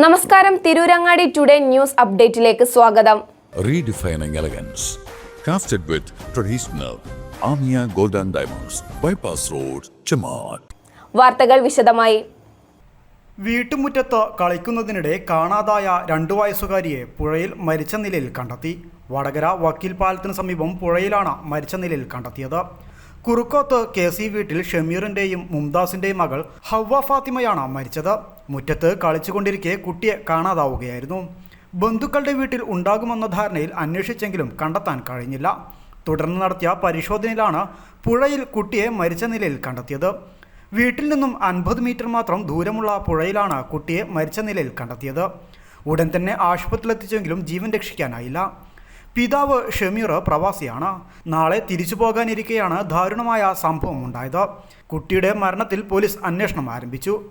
നമസ്കാരം. Tirurangadi today news അപ്ഡേറ്റിലേക്ക് സ്വാഗതം. Redefining elegance crafted with traditional Amiya golden diamonds bypass road Road, വാർത്തകൾ വിശദമായി. വീട്ടുമുറ്റത്ത് കളിക്കുന്നതിനിടെ കാണാതായ രണ്ടു വയസ്സുകാരിയെ പുഴയിൽ മരിച്ച നിലയിൽ കണ്ടെത്തി. വടകര വക്കീൽ പാലത്തിന് സമീപം പുഴയിലാണ് മരിച്ച നിലയിൽ കണ്ടെത്തിയത്. കുറുക്കോത്ത് കെ സി വീട്ടിൽ ഷമീറിന്റെയും മുംതാസിന്റെയും മകൾ ഹവ്വ ഫാത്തിമയാണ് മരിച്ചത്. മുറ്റത്ത് കളിച്ചുകൊണ്ടിരിക്കെ കുട്ടിയെ കാണാതാവുകയായിരുന്നു. ബന്ധുക്കളുടെ വീട്ടിൽ ഉണ്ടാകുമെന്ന ധാരണയിൽ അന്വേഷിച്ചെങ്കിലും കണ്ടെത്താൻ കഴിഞ്ഞില്ല. തുടർന്ന് നടത്തിയ പരിശോധനയിലാണ് പുഴയിൽ കുട്ടിയെ മരിച്ച നിലയിൽ കണ്ടെത്തിയത്. വീട്ടിൽ നിന്നും അൻപത് മീറ്റർ മാത്രം ദൂരമുള്ള പുഴയിലാണ് കുട്ടിയെ മരിച്ച നിലയിൽ കണ്ടെത്തിയത്. ഉടൻ തന്നെ ആശുപത്രിയിലെത്തിച്ചെങ്കിലും ജീവൻ രക്ഷിക്കാനായില്ല. പിതാവ് ഷമീർ പ്രവാസിയാണ്. നാളെ തിരിച്ചു പോകാനിരിക്കെയാണ് ദാരുണമായ സംഭവം ഉണ്ടായത്. കുട്ടിയുടെ മരണത്തിൽ പോലീസ് അന്വേഷണം ആരംഭിച്ചു.